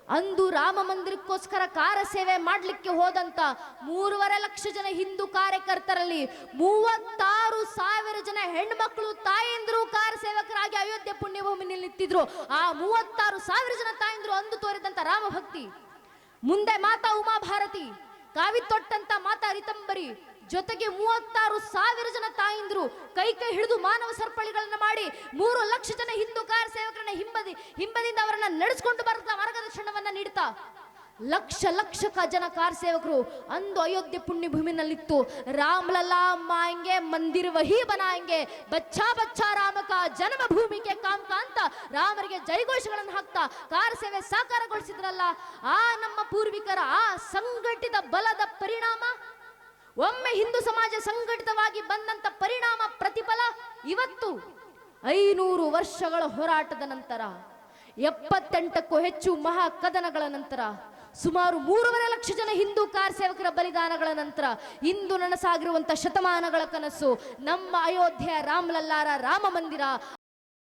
ಅಂದು ರಾಮ ಮಂದಿರಕ್ಕೋಸ್ಕರ ಕಾರ ಸೇವೆ ಮಾಡಲಿಕ್ಕೆ ಹೋದಂತ ಮೂರುವರೆ ಲಕ್ಷ ಜನ ಹಿಂದೂ ಕಾರ್ಯಕರ್ತರಲ್ಲಿ ಮೂವತ್ತಾರು ಸಾವಿರ ಜನ ಹೆಣ್ಮಕ್ಳು ತಾಯಂದ್ರು ಕಾರ ಸೇವಕರಾಗಿ ಅಯೋಧ್ಯೆ ಪುಣ್ಯಭೂಮಿನಲ್ಲಿ ನಿಂತಿದ್ರು. ಆ ಮೂವತ್ತಾರು ಸಾವಿರ ಜನ ತಾಯಂದ್ರು ಅಂದು ತೋರಿದಂತ ರಾಮ ಭಕ್ತಿ ಮುಂದೆ ಮಾತಾ ಉಮಾ ಭಾರತಿ, ಕಾವಿ ತೊಟ್ಟಂತ ಮಾತಾ ರಿತಂಬರಿ, ಜೊತೆಗೆ ಮೂವತ್ತಾರು ಸಾವಿರ ಜನ ತಾಯಿಂದ್ರು ಕೈ ಕೈ ಹಿಡಿದು ಮಾನವ ಸರ್ಪಳಿಗಳನ್ನ ಮಾಡಿ ಮೂರು ಲಕ್ಷ ಜನ ಹಿಂದೂ ಕಾರ ಸೇವಕರನ್ನ ಹಿಂಬದಿ ಹಿಂಬದಿಂದ ಅವರನ್ನ ನಡೆಸ್ಕೊಂಡು ಬರುತ್ತಾ ಮಾರ್ಗದರ್ಶನವನ್ನ ನೀಡ್ತಾ ಲಕ್ಷ ಲಕ್ಷ ಜನ ಕಾರ ಸೇವಕರು ಅಂದು ಅಯೋಧ್ಯೆ ಪುಣ್ಯ ಭೂಮಿನಲ್ಲಿತ್ತು ರಾಮ್ ಲಲ್ಲಾ ಮಾಯಂಗೆ ಮಂದಿರ ವಹಿ ಬನಾಯಂಗೆ ಬಚ್ಚಾ ಬಚ್ಚಾ ರಾಮಕ ಕಾ ಜನ್ಮ ಭೂಮಿಗೆ ಕಾಮ್ ಕಾ ಅಂತ ರಾಮರಿಗೆ ಜೈಘೋಷಗಳನ್ನು ಹಾಕ್ತಾ ಕಾರ್ ಸೇವೆ ಸಾಕಾರಗೊಳಿಸಿದ್ರಲ್ಲ. ಆ ನಮ್ಮ ಪೂರ್ವಿಕರ, ಆ ಸಂಘಟಿತ ಬಲದ ಪರಿಣಾಮ, ಒಮ್ಮೆ ಹಿಂದೂ ಸಮಾಜ ಸಂಘಟಿತವಾಗಿ ಬಂದಂತ ಪರಿಣಾಮ, ಪ್ರತಿಫಲ ಇವತ್ತು ಐನೂರು ವರ್ಷಗಳ ಹೋರಾಟದ ನಂತರ, ಎಪ್ಪತ್ತೆಂಟಕ್ಕೂ ಹೆಚ್ಚು ಮಹಾ ಕದನಗಳ ನಂತರ ಸುಮಾರು ಮೂರುವರೆ ಲಕ್ಷ ಜನ ಹಿಂದೂ ಕಾರ್ ಸೇವಕರ ಬಲಿದಾನಗಳ ನಂತರ ಇಂದು ನನಸಾಗಿರುವಂತಹ ಶತಮಾನಗಳ ಕನಸು. ನಮ್ಮ ಅಯೋಧ್ಯೆಯ ರಾಮಲಲ್ಲಾರ ರಾಮ ಮಂದಿರ